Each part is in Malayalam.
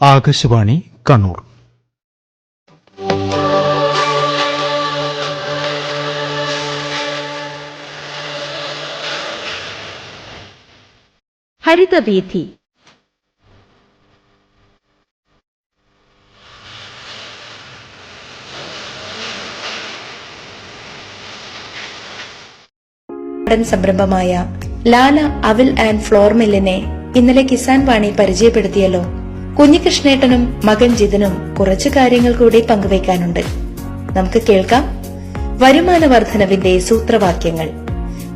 ആകാശവാണി കണ്ണൂർ. ഹരിതവീഥി. സംരംഭമായ ലാല അവിൽ ആൻഡ് ഫ്ലോർ മില്ലിനെ ഇന്നലെ കിസാൻ വാണി പരിചയപ്പെടുത്തിയല്ലോ. കുഞ്ഞികൃഷ്ണേട്ടനും മകൻ ജിതനും കുറച്ചു കാര്യങ്ങൾ കൂടി പങ്കുവയ്ക്കാനുണ്ട്. നമുക്ക് കേൾക്കാം വരുമാന വർധനവിന്റെ സൂത്രവാക്യങ്ങൾ.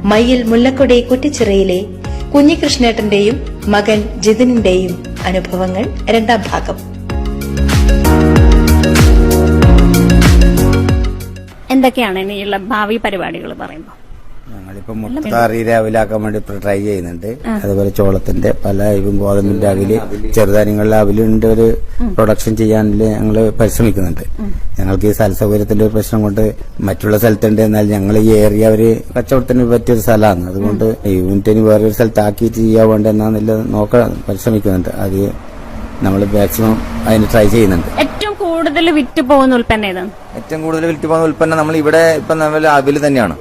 മയ്യിൽ മുല്ലക്കൊടി കുറ്റിച്ചിറയിലെ കുഞ്ഞികൃഷ്ണേട്ടന്റെയും മകൻ ജിതിനിന്റെയും അനുഭവങ്ങൾ രണ്ടാം ഭാഗം. എന്തൊക്കെയാണ് ഇനിയുള്ള ഭാവി പരിപാടികൾ പറയുമ്പോൾ? ഞങ്ങളിപ്പോ മുട്ട രാവിലാക്കാൻ വേണ്ടി ഇപ്പൊ ട്രൈ ചെയ്യുന്നുണ്ട്. അതുപോലെ ചോളത്തിന്റെ പല ഇപ്പം ഗോതമ്പിന്റെ അവിൽ ചെറുധാന്യങ്ങളിലെ അവിലുണ്ട് ഒരു പ്രൊഡക്ഷൻ ചെയ്യാൻ ഞങ്ങൾ പരിശ്രമിക്കുന്നുണ്ട്. ഞങ്ങൾക്ക് ഈ സ്ഥല സൗകര്യത്തിന്റെ ഒരു പ്രശ്നം കൊണ്ട് മറ്റുള്ള സ്ഥലത്തുണ്ട്. എന്നാൽ ഞങ്ങൾ ഈ ഏരിയ ഒരു കച്ചവടത്തിന് പറ്റിയൊരു സ്ഥലമാണ്. അതുകൊണ്ട് യൂണിറ്റിന് വേറൊരു സ്ഥലത്താക്കിയിട്ട് ചെയ്യാൻ വേണ്ട എന്നാന്നില്ല നോക്കാൻ പരിശ്രമിക്കുന്നുണ്ട്. അത് നമ്മൾ മാക്സിമം അതിന് ട്രൈ ചെയ്യുന്നുണ്ട്. ഏറ്റവും കൂടുതൽ വിറ്റ് പോകുന്ന ഉൽപ്പന്നം ഏതാണ് ഏറ്റവും കൂടുതൽ വിറ്റ് പോകുന്ന ഉൽപ്പന്നം നമ്മൾ ഇവിടെ ഇപ്പൊ നമ്മൾ അവിൽ തന്നെയാണ്.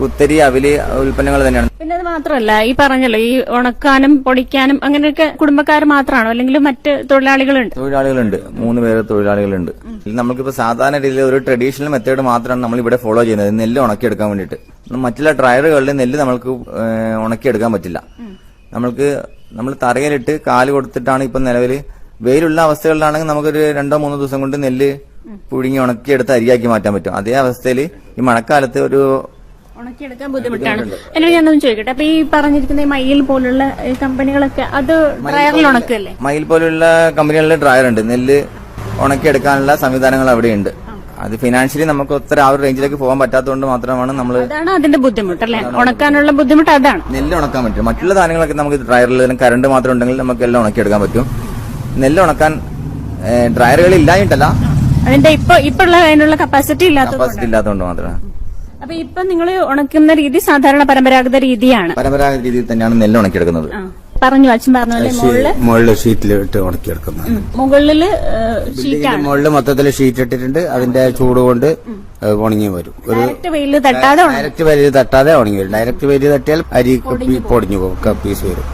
കുത്തരി അവലി ഉൽപ്പന്നങ്ങൾ തന്നെയാണ്. പിന്നെ അത് മാത്രമല്ല ഈ പറഞ്ഞല്ലോ ഈ ഉണക്കാനും പൊടിക്കാനും അങ്ങനെയൊക്കെ കുടുംബക്കാർ മാത്രമാണോ? അല്ലെങ്കിൽ മറ്റ് തൊഴിലാളികളുണ്ട്? തൊഴിലാളികളുണ്ട്. മൂന്ന് പേര് തൊഴിലാളികളുണ്ട്. നമ്മൾക്കിപ്പോ സാധാരണ രീതിയിൽ ഒരു ട്രഡീഷണൽ മെത്തേഡ് മാത്രമാണ് നമ്മൾ ഇവിടെ ഫോളോ ചെയ്യുന്നത്. നെല്ല് ഉണക്കിയെടുക്കാൻ വേണ്ടിയിട്ട്. മറ്റുള്ള ഡ്രയറുകളിൽ നെല്ല് നമ്മൾക്ക് ഉണക്കിയെടുക്കാൻ പറ്റില്ല. നമ്മൾക്ക് നമ്മൾ തറയിലിട്ട് കാൽ കൊടുത്തിട്ടാണ് ഇപ്പൊ നിലവിൽ വെയിലുള്ള അവസ്ഥകളിലാണെങ്കിൽ നമുക്കൊരു രണ്ടോ മൂന്നോ ദിവസം കൊണ്ട് നെല്ല് പുഴുങ്ങി ഉണക്കിയെടുത്ത് അരിയാക്കി മാറ്റാൻ പറ്റും. അതേ അവസ്ഥയിൽ ഈ മഴക്കാലത്ത് ഒരു ഉണക്കിയെടുക്കാൻ ബുദ്ധിമുട്ടാണ്. എന്നോട് ഞാനൊന്നും ചോദിക്കട്ടെ. അപ്പൊ ഈ പറഞ്ഞിരിക്കുന്ന ഈ മയിൽ പോലുള്ള കമ്പനികളൊക്കെ അത് ഡ്രയറിൽ ഉണക്കല്ലേ? മയിൽ പോലുള്ള കമ്പനികളിലെ ഡ്രയർ ഉണ്ട് നെല്ല് ഉണക്കിയെടുക്കാനുള്ള സംവിധാനങ്ങൾ അവിടെയുണ്ട്. അത് ഫിനാൻഷ്യലി നമുക്ക് ഒത്തിരി ആ ഒരു റേഞ്ചിലേക്ക് പോകാൻ പറ്റാത്തതുകൊണ്ട് മാത്രമാണ് നമ്മൾ അതാണ് അതിന്റെ ബുദ്ധിമുട്ട് അല്ലെ? ഉണക്കാനുള്ള ബുദ്ധിമുട്ട് അതാണ്. നെല്ല് ഉണക്കാൻ പറ്റും. മറ്റുള്ള സാധനങ്ങളൊക്കെ നമുക്ക് ഡ്രയറിൽ കറണ്ട് മാത്രം ഉണ്ടെങ്കിൽ നമുക്ക് എല്ലാം ഉണക്കിയെടുക്കാൻ പറ്റും. നെല്ല് ഉണക്കാൻ ഡ്രയറുകൾ ഇല്ലായിട്ടല്ല അതിന്റെ ഇപ്പൊ ഇപ്പൊ അതിനുള്ള കപ്പാസിറ്റി ഇല്ലാത്തത് കപ്പാസിറ്റി ഇല്ലാത്തതുകൊണ്ട് മാത്രമാണ്. അപ്പൊ ഇപ്പൊ നിങ്ങൾ ഉണക്കുന്ന രീതി സാധാരണ പരമ്പരാഗത രീതിയാണ്. പരമ്പരാഗത രീതിയിൽ തന്നെയാണ് നെല്ല് ഉണക്കിയെടുക്കുന്നത്. പറഞ്ഞു അച്ഛൻ പറഞ്ഞ മുകളിൽ മുകളിൽ ഷീറ്റിലിട്ട് ഉണക്കിയെടുക്കുന്നത് മുകളിൽ മുകളിൽ മൊത്തത്തിൽ ഷീറ്റ് ഇട്ടിട്ടുണ്ട് അതിന്റെ ചൂട് കൊണ്ട് ഉണങ്ങി വരും. ഒരു വെയിൽ തട്ടാതെ ഡയറക്റ്റ് വെയിൽ തട്ടാതെ ഉണങ്ങി വരും. ഡയറക്റ്റ് വെയിൽ തട്ടിയാൽ അരി പൊടിഞ്ഞു പോകും. പീസ് വരും.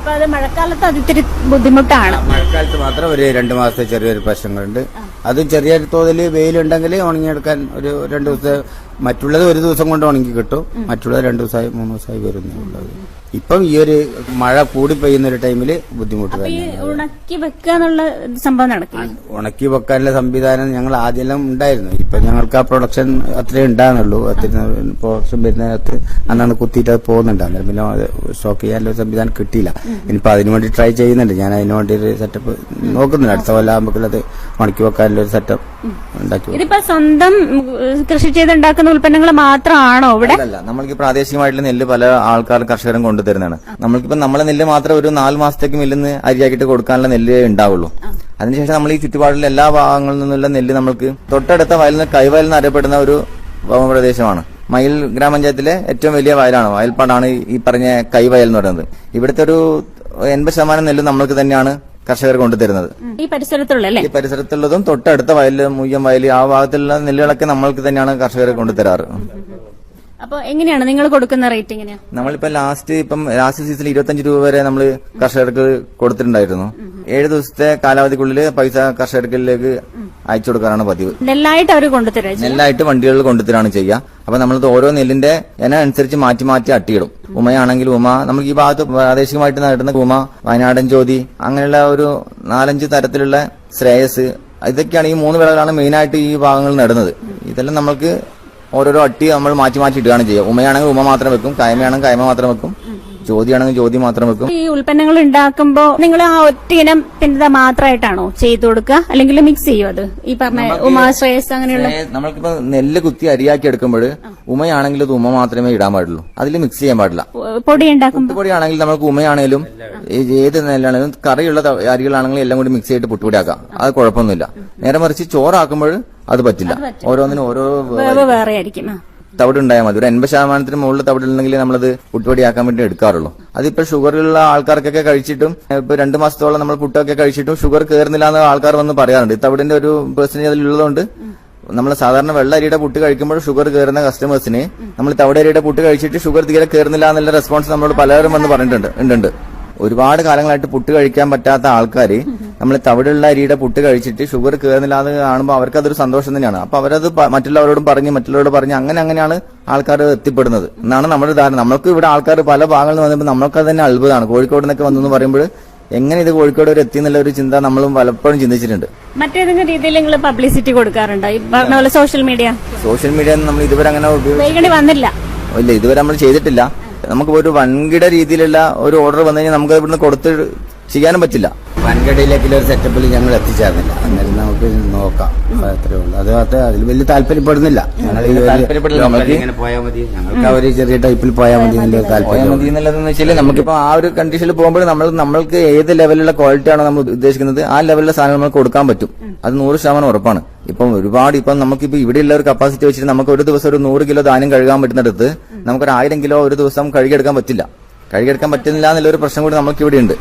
അപ്പൊ അത് മഴക്കാലത്ത് അത് ഇത്തിരി ബുദ്ധിമുട്ടാണ്. മഴക്കാലത്ത് മാത്രം ഒരു രണ്ട് മാസത്തെ ചെറിയൊരു പ്രശ്നങ്ങളുണ്ട്. അത് ചെറിയ തോതിൽ വെയിലുണ്ടെങ്കിൽ ഉണങ്ങിയെടുക്കാൻ ഒരു രണ്ട് ദിവസം മറ്റുള്ളത് ഒരു ദിവസം കൊണ്ട് ഉണങ്ങി കിട്ടും. മറ്റുള്ളത് രണ്ട് ദിവസമായി മൂന്ന് ദിവസമായി വരുന്നുള്ളത് ഇപ്പം ഈ ഒരു മഴ കൂടി പെയ്യുന്ന ഒരു ടൈമിൽ ബുദ്ധിമുട്ട് ഉണക്കി വെക്കാനുള്ള സംഭവം നടക്കില്ല? ഉണക്കി വെക്കാനുള്ള സംവിധാനം ഞങ്ങൾ ആദ്യമെല്ലാം ഉണ്ടായിരുന്നു. ഇപ്പൊ ഞങ്ങൾക്ക് ആ പ്രൊഡക്ഷൻ അത്രേ ഉണ്ടാകുന്നുള്ളൂ. പ്രൊഡക്ഷൻ വരുന്നതിനകത്ത് അന്നാണ് കുത്തിയിട്ട് അത് പോകുന്നുണ്ട് അന്നേരം പിന്നെ സ്റ്റോക്ക് ചെയ്യാനുള്ള സംവിധാനം കിട്ടിയില്ല. ഇനിയിപ്പോ അതിനു വേണ്ടി ട്രൈ ചെയ്യുന്നുണ്ട്. ഞാൻ അതിനു വേണ്ടി ഒരു സെറ്റപ്പ് നോക്കുന്നുണ്ട്. അടുത്ത കൊല്ലം ഉണക്കി വെക്കാനുള്ള ഒരു സെറ്റപ്പ്. ഇതിപ്പോ സ്വന്തം കൃഷി ചെയ്തുണ്ടാക്കുന്ന ഉൽപ്പന്നങ്ങൾ മാത്രമാണോ ഇവിടെ? അല്ല നമ്മൾക്ക് പ്രാദേശികമായിട്ടുള്ള നെല്ല് പല ആൾക്കാർ കർഷകരും കൊണ്ടുതരുന്നതാണ്. നമ്മൾക്കിപ്പോ നമ്മളെ നെല്ല് മാത്രം ഒരു നാല് മാസത്തേക്ക് മില്ലിന്ന് അരിയാക്കിയിട്ട് കൊടുക്കാനുള്ള നെല്ല് ഉണ്ടാവുള്ളൂ. അതിനുശേഷം നമ്മൾ ഈ ചുറ്റുപാടിലെ എല്ലാ ഭാഗങ്ങളിൽ നിന്നുള്ള നെല്ല് നമ്മൾക്ക് തൊട്ടടുത്ത വയലിൽ നിന്ന് കൈവയൽ എന്ന് അറിയപ്പെടുന്ന ഒരു പ്രദേശമാണ്. മയിൽ ഗ്രാമപഞ്ചായത്തിലെ ഏറ്റവും വലിയ വയലാണ്. വയൽപ്പാടാണ് ഈ പറഞ്ഞ കൈവയൽ എന്ന് പറയുന്നത്. ഇവിടുത്തെ ഒരു എൺപത് ശതമാനം നെല്ല് നമ്മൾക്ക് തന്നെയാണ് കർഷകർ കൊണ്ടുതരുന്നത്. ഈ പരിസരത്തുള്ളതല്ലേ? ഈ പരിസരത്തുള്ളതും തൊട്ടടുത്ത വയലിൽ മുയ്യം വയൽ ആ ഭാഗത്തുള്ള നെല്ലുകളൊക്കെ നമ്മൾക്ക് തന്നെയാണ് കർഷകർ കൊണ്ടുതരാറ്. അപ്പൊ എങ്ങനെയാണ് നിങ്ങൾ കൊടുക്കുന്ന റേറ്റ് എങ്ങനെയാണ് നമ്മളിപ്പോ ലാസ്റ്റ് ഇപ്പം ലാസ്റ്റ് സീസണിൽ ഇരുപത്തഞ്ച് രൂപ വരെ നമ്മൾ കർഷകർക്ക് കൊടുത്തിട്ടുണ്ടായിരുന്നു. ഏഴ് ദിവസത്തെ കാലാവധിക്കുള്ളിൽ പൈസ കർഷകർക്കിലേക്ക് അയച്ചു കൊടുക്കാനാണ് പതിവ്. നെല്ലായിട്ട് അവർ കൊണ്ടുതരാം നെല്ലായിട്ട് വണ്ടികളിൽ കൊണ്ടുതരാണ് ചെയ്യുക അപ്പൊ നമ്മളത് ഓരോ നെല്ലിന്റെ ഇന അനുസരിച്ച് മാറ്റി മാറ്റി അട്ടിയിടും. ഉമയാണെങ്കിൽ ഉമ നമുക്ക് ഈ ഭാഗത്ത് പ്രാദേശികമായിട്ട് നടുന്ന ഉമ വയനാടൻ ജ്യോതി അങ്ങനെയുള്ള ഒരു നാലഞ്ച് തരത്തിലുള്ള ശ്രേയസ് ഇതൊക്കെയാണ് ഈ മൂന്ന് വിളകളാണ് മെയിനായിട്ട് ഈ ഭാഗങ്ങളിൽ നടുന്നത്. ഇതെല്ലാം നമ്മൾക്ക് ഓരോരോ അട്ടി നമ്മൾ മാറ്റി മാറ്റി ഇടുകയാണ് ചെയ്യുക. ഉമയാണെങ്കിൽ ഉമ മാത്രം വെക്കും കയമയാണെങ്കിൽ കയമ മാത്രം വെക്കും. ജ്യോതിയാണെങ്കിൽ ചോദ്യം മാത്രം വെക്കും. ഈ ഉൽപ്പന്നങ്ങൾ ഉണ്ടാക്കുമ്പോ നിങ്ങൾ ആ ഒറ്റ ഇനം പിന്നെ മാത്രമായിട്ടാണോ ചെയ്തു കൊടുക്കുക? അല്ലെങ്കിൽ മിക്സ് ചെയ്യും അത്? ഈ പറഞ്ഞ ഉമാശ്രേയസ് അങ്ങനെയുള്ള നമ്മൾക്കിപ്പോ നെല്ല് കുത്തി അരിയാക്കി എടുക്കുമ്പോൾ ഉമയാണെങ്കിൽ അത് ഉമ മാത്രമേ ഇടാൻ പാടുള്ളൂ. അതിൽ മിക്സ് ചെയ്യാൻ പാടില്ല. പൊടി ഉണ്ടാക്കുമ്പോൾ പൊടിയാണെങ്കിൽ നമുക്ക് ഉമയാണെങ്കിലും ഏത് നെല്ലാണെങ്കിലും കറിയുള്ള അരികളാണെങ്കിലും എല്ലാം കൂടി മിക്സ് ചെയ്തിട്ട് പുട്ടുപൊടിയാക്കാം. അത് കുഴപ്പമൊന്നുമില്ല. നേരെ മറിച്ച് ചോറാക്കുമ്പോൾ അത് പറ്റില്ല. ഓരോന്നിനും ഓരോ വേറെ ആയിരിക്കും. തവിട് ഉണ്ടായാൽ മതി. ഒരു എൺപത് ശതമാനത്തിന് മുകളിൽ തവിട് ഉണ്ടെങ്കിൽ നമ്മളത് പുട്ടുപടിയാക്കാൻ വേണ്ടി എടുക്കാറുള്ളൂ. അതിപ്പോ ഷുഗറുള്ള ആൾക്കാർക്കൊക്കെ കഴിച്ചിട്ടും ഇപ്പൊ രണ്ട് മാസത്തോളം നമ്മൾ പുട്ടൊക്കെ കഴിച്ചിട്ടും ഷുഗർ കയറുന്നില്ല എന്ന് ആൾക്കാർ വന്ന് പറയാറുണ്ട്. തവിടിന്റെ ഒരു പെർസെന്റേജ് അതിലുള്ളതുകൊണ്ട് നമ്മൾ സാധാരണ വെള്ള അരിയുടെ പുട്ട് കഴിക്കുമ്പോൾ ഷുഗർ കയറുന്ന കസ്റ്റമേഴ്സിന് നമ്മൾ തവിടരിയുടെ പുട്ട് കഴിച്ചിട്ട് ഷുഗർ തീരെ കയറുന്നില്ല എന്നുള്ള റെസ്പോൺസ് നമ്മളോട് പലരും വന്ന് പറഞ്ഞിട്ടുണ്ട് ഉണ്ട് ഒരുപാട് കാലങ്ങളായിട്ട് പുട്ട് കഴിക്കാൻ പറ്റാത്ത ആൾക്കാർ നമ്മൾ തവിടുള്ള അരിയുടെ പുട്ട് കഴിച്ചിട്ട് ഷുഗർ കയറുന്നില്ല എന്ന് കാണുമ്പോൾ അവർക്ക് അതൊരു സന്തോഷം തന്നെയാണ്. അപ്പൊ അവരത് മറ്റുള്ളവരോടും പറഞ്ഞ് മറ്റുള്ളവരോട് പറഞ്ഞ് അങ്ങനെ അങ്ങനെയാണ് ആൾക്കാർ എത്തിപ്പെടുന്നത്. എന്നാണ് നമ്മുടെ ധാരണ. നമ്മൾക്ക് ഇവിടെ ആൾക്കാർ പല ഭാഗങ്ങളിൽ നിന്ന് വന്നപ്പോൾ നമ്മൾക്ക് തന്നെ അത്ഭുതമാണ്. കോഴിക്കോട് നിന്നൊക്കെ വന്നു പറയുമ്പോൾ എങ്ങനെ ഇത് കോഴിക്കോട് വരെ എത്തി എന്നുള്ള ഒരു ചിന്ത നമ്മളും പലപ്പോഴും ചിന്തിച്ചിട്ടുണ്ട്. മറ്റേതെങ്കിലും രീതിയിൽ നിങ്ങൾ പബ്ലിസിറ്റി കൊടുക്കാറുണ്ടോ? ഈ പറഞ്ഞ പോലെ സോഷ്യൽ മീഡിയ സോഷ്യൽ മീഡിയ നമ്മൾ ഇതുവരെ അങ്ങനെ വന്നില്ല. ഇല്ല ഇതുവരെ നമ്മൾ ചെയ്തിട്ടില്ല. നമുക്ക് ഒരു വൻകിട രീതിയിലുള്ള ഒരു ഓർഡർ വന്നു കഴിഞ്ഞാൽ നമുക്ക് ഇവിടുന്ന് കൊടുത്ത് ചെയ്യാനും പറ്റില്ല. വൻകിടയിലേക്കുള്ള ഒരു സെറ്റപ്പിൽ ഞങ്ങൾ എത്തിച്ചേർന്നില്ല. അന്നേരം നമുക്ക് നോക്കാം. അത്രേ ഉള്ളൂ. അത് അത് അതിൽ വലിയ താല്പര്യപ്പെടുന്നില്ല. ഞങ്ങൾ ഞങ്ങൾക്ക് ആ ഒരു ചെറിയ ടൈപ്പിൽ പോയാൽ മതി എന്നുള്ള താല്പര്യം മതി എന്നുള്ളതെന്ന് വെച്ചാൽ നമുക്കിപ്പോ ആ ഒരു കണ്ടീഷനിൽ പോകുമ്പോൾ നമ്മൾ നമ്മൾക്ക് ഏത് ലെവലിലുള്ള ക്വാളിറ്റി ആണോ നമ്മൾ ഉദ്ദേശിക്കുന്നത് ആ ലെവലിലെ സാധനം നമുക്ക് കൊടുക്കാൻ പറ്റും. അത് നൂറ് ശതമാനം ഉറപ്പാണ്. ഇപ്പം ഒരുപാട് ഇപ്പം നമുക്കിപ്പോ ഇവിടെയുള്ള ഒരു കപ്പാസിറ്റി വെച്ചിട്ട് നമുക്ക് ഒരു ദിവസം ഒരു നൂറ് കിലോ ധാന്യം കഴുകാൻ പറ്റുന്നിടത്ത് നമുക്കൊരു ആയിരം കിലോ ഒരു ദിവസം കഴുകിയെടുക്കാൻ പറ്റില്ല. കഴുകിയെടുക്കാൻ പറ്റുന്നില്ല എന്നുള്ള ഒരു പ്രശ്നം കൂടി നമുക്ക് ഇവിടെ ഉണ്ട്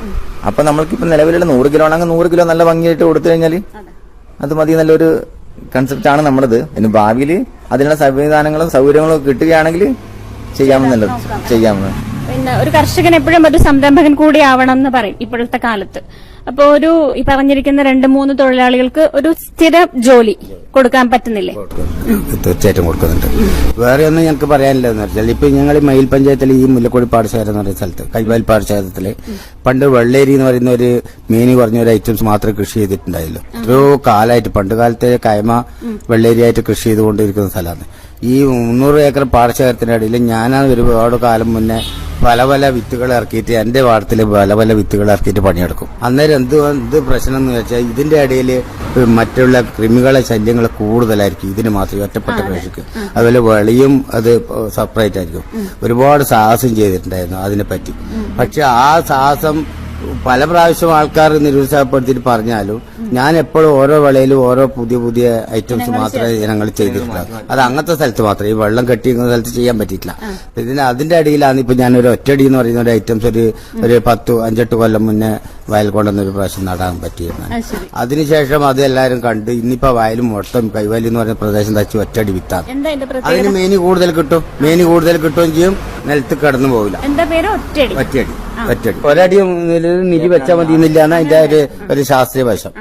അപ്പൊ നമ്മൾക്കിപ്പോ നിലവിലുള്ള നൂറ് കിലോ ആണെങ്കിൽ നൂറ് കിലോ നല്ല ഭംഗിയായിട്ട് കൊടുത്തു കഴിഞ്ഞാൽ അത്. മതി നല്ലൊരു കൺസെപ്റ്റ് ആണ് നമ്മുടേത് ഇനി ഭാവിയിൽ അതിനുള്ള സംവിധാനങ്ങളും സൗകര്യങ്ങളും കിട്ടുകയാണെങ്കിൽ ചെയ്യാമെന്നുള്ളത് ചെയ്യാമെന്ന്. പിന്നെ ഒരു കർഷകൻ എപ്പോഴും ഒരു സംരംഭകൻ കൂടി ആവണം എന്ന് പറയും ഇപ്പോഴത്തെ കാലത്ത്. അപ്പൊ ഒരു ഈ പറഞ്ഞിരിക്കുന്ന രണ്ട് മൂന്ന് തൊഴിലാളികൾക്ക് ഒരു സ്ഥിര ജോലി കൊടുക്കാൻ പറ്റുന്നില്ലേ? തീർച്ചയായിട്ടും കൊടുക്കുന്നുണ്ട്. വേറെ ഒന്നും ഞങ്ങൾക്ക് പറയാനില്ലെന്ന് വെച്ചാൽ ഇപ്പൊ ഞങ്ങൾ ഈ മയിൽ പഞ്ചായത്തിലെ ഈ മുല്ലക്കോടി പാടശേഖര എന്ന് പറയുന്ന സ്ഥലത്ത് കൈവാൽ പാടശേഖരത്തിൽ പണ്ട് വെള്ളേരി എന്ന് പറയുന്ന ഒരു മീനി കുറഞ്ഞ ഒരു ഐറ്റംസ് മാത്രമേ കൃഷി ചെയ്തിട്ടുണ്ടായില്ല. എത്രയോ കാലമായിട്ട് പണ്ട് കാലത്തെ കൈമ വെള്ളേരിയായിട്ട് കൃഷി ചെയ്തുകൊണ്ടിരിക്കുന്ന സ്ഥലമാണ്. ഈ മുന്നൂറ് ഏക്കർ പാടശേഖരത്തിന്റെ ഇടയിൽ ഞാനാണ് ഒരുപാട് കാലം മുന്നേ പല പല വിത്തുകൾ ഇറക്കിയിട്ട് എന്റെ പാടത്തിൽ പല പല വിത്തുകൾ ഇറക്കിയിട്ട് പണിയെടുക്കും. അന്നേരം എന്ത് എന്ത് പ്രശ്നം എന്ന് വെച്ചാൽ ഇതിന്റെ ഇടയിൽ മറ്റുള്ള കൃമികളെ ശല്യങ്ങൾ കൂടുതലായിരിക്കും. ഇതിന് മാത്രം ഒറ്റപ്പെട്ട കൃഷിക്ക്. അതുപോലെ വെളിയും അത് സെപ്പറേറ്റ് ആയിരിക്കും ഒരുപാട് സാഹസം ചെയ്തിട്ടുണ്ടായിരുന്നു അതിനെപ്പറ്റി. പക്ഷെ ആ സാഹസം പല പ്രാവശ്യം ആൾക്കാർ നിരുത്സാഹപ്പെടുത്തിയിട്ട് പറഞ്ഞാലും ഞാൻ എപ്പോഴും ഓരോ വിളയിലും ഓരോ പുതിയ പുതിയ ഐറ്റംസ് മാത്രമേ ഞങ്ങൾ ചെയ്തിട്ടുള്ളൂ. അത് അങ്ങനത്തെ സ്ഥലത്ത് മാത്രമേ ഈ വെള്ളം കെട്ടിയിരിക്കുന്ന സ്ഥലത്ത് ചെയ്യാൻ പറ്റിയിട്ടില്ല. ഇതിന് അതിന്റെ അടിയിലാണ് ഇപ്പൊ ഞാൻ ഒരു ഒറ്റടി എന്ന് പറയുന്ന ഒരു ഐറ്റംസ് ഒരു ഒരു പത്ത് അഞ്ചെട്ട് കൊല്ലം മുന്നേ വയൽ കൊണ്ടുവന്ന ഒരു പ്രാവശ്യം നടാൻ പറ്റിയിരുന്നു. അതിനുശേഷം അത് എല്ലാവരും കണ്ട് ഇന്നിപ്പോ വയലും മൊത്തം കൈവലി എന്ന് പറയുന്ന പ്രദേശം തച്ച് ഒറ്റടി വിത്താണ് അതിന് മേനി കൂടുതൽ കിട്ടും. മേനി കൂടുതൽ കിട്ടുകയും ചെയ്യും. നിലത്ത് കടന്നു പോകില്ല ഒറ്റയടി. ഒറ്റയടി ഒരടി നിരി വെച്ചാൽ മതി എന്നില്ലാണ് അതിന്റെ ഒരു ഒരു ശാസ്ത്രീയ വശം.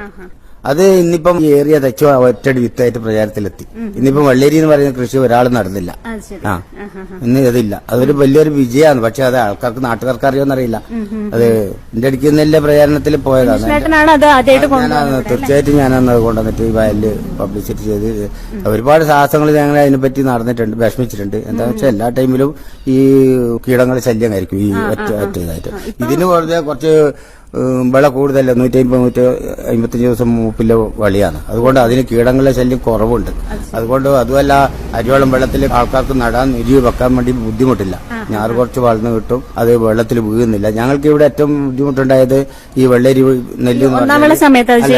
അത് ഇന്നിപ്പം ഈ ഏറിയ തെച്ചു ഒറ്റടി വിത്തായിട്ട് പ്രചാരത്തിലെത്തി. ഇന്നിപ്പം വെള്ളേരി എന്ന് പറയുന്ന കൃഷി ഒരാൾ നടന്നില്ല. ആ. ഇന്ന് ഇതില്ല അതൊരു വലിയൊരു വിജയമാണ്. പക്ഷെ അത് ആൾക്കാർക്ക് നാട്ടുകാർക്ക് അറിയോന്നറിയില്ല. അത് എന്റെ അടിക്ക് നെല്ല് പ്രചാരണത്തിൽ പോയതാണ്. തീർച്ചയായിട്ടും ഞാനന്ന് അത് കൊണ്ടുവന്നിട്ട് ഈ വയലിൽ പബ്ലിസിറ്റി ചെയ്ത് ഒരുപാട് സാഹസങ്ങൾ ഞങ്ങൾ അതിനെപ്പറ്റി നടന്നിട്ടുണ്ട് വിഷമിച്ചിട്ടുണ്ട്. എന്താണെന്ന് വെച്ചാൽ എല്ലാ ടൈമിലും ഈ കീടങ്ങൾ ശല്യമായിരിക്കും ഈ ഒറ്റ ഒറ്റ ഇതായിട്ട്. ഇതിന് വെറുതെ കുറച്ച് വിള കൂടുതലല്ല നൂറ്റി അമ്പത് നൂറ്റി അമ്പത്തഞ്ച് ദിവസം മൂപ്പിലെ വളിയാണ്. അതുകൊണ്ട് അതിന് കീടങ്ങളെ ശല്യം കുറവുണ്ട്. അതുകൊണ്ട് അതുമല്ല അരിവെള്ളം വെള്ളത്തിൽ ആൾക്കാർക്ക് നടാൻ നിരി വെക്കാൻ വേണ്ടി ബുദ്ധിമുട്ടില്ല. ഞാറ് കുറച്ച് വളർന്നു കിട്ടും അത് വെള്ളത്തിൽ വീഴുന്നില്ല. ഞങ്ങൾക്ക് ഇവിടെ ഏറ്റവും ബുദ്ധിമുട്ടുണ്ടായത് ഈ വെള്ളരി നെല്ല്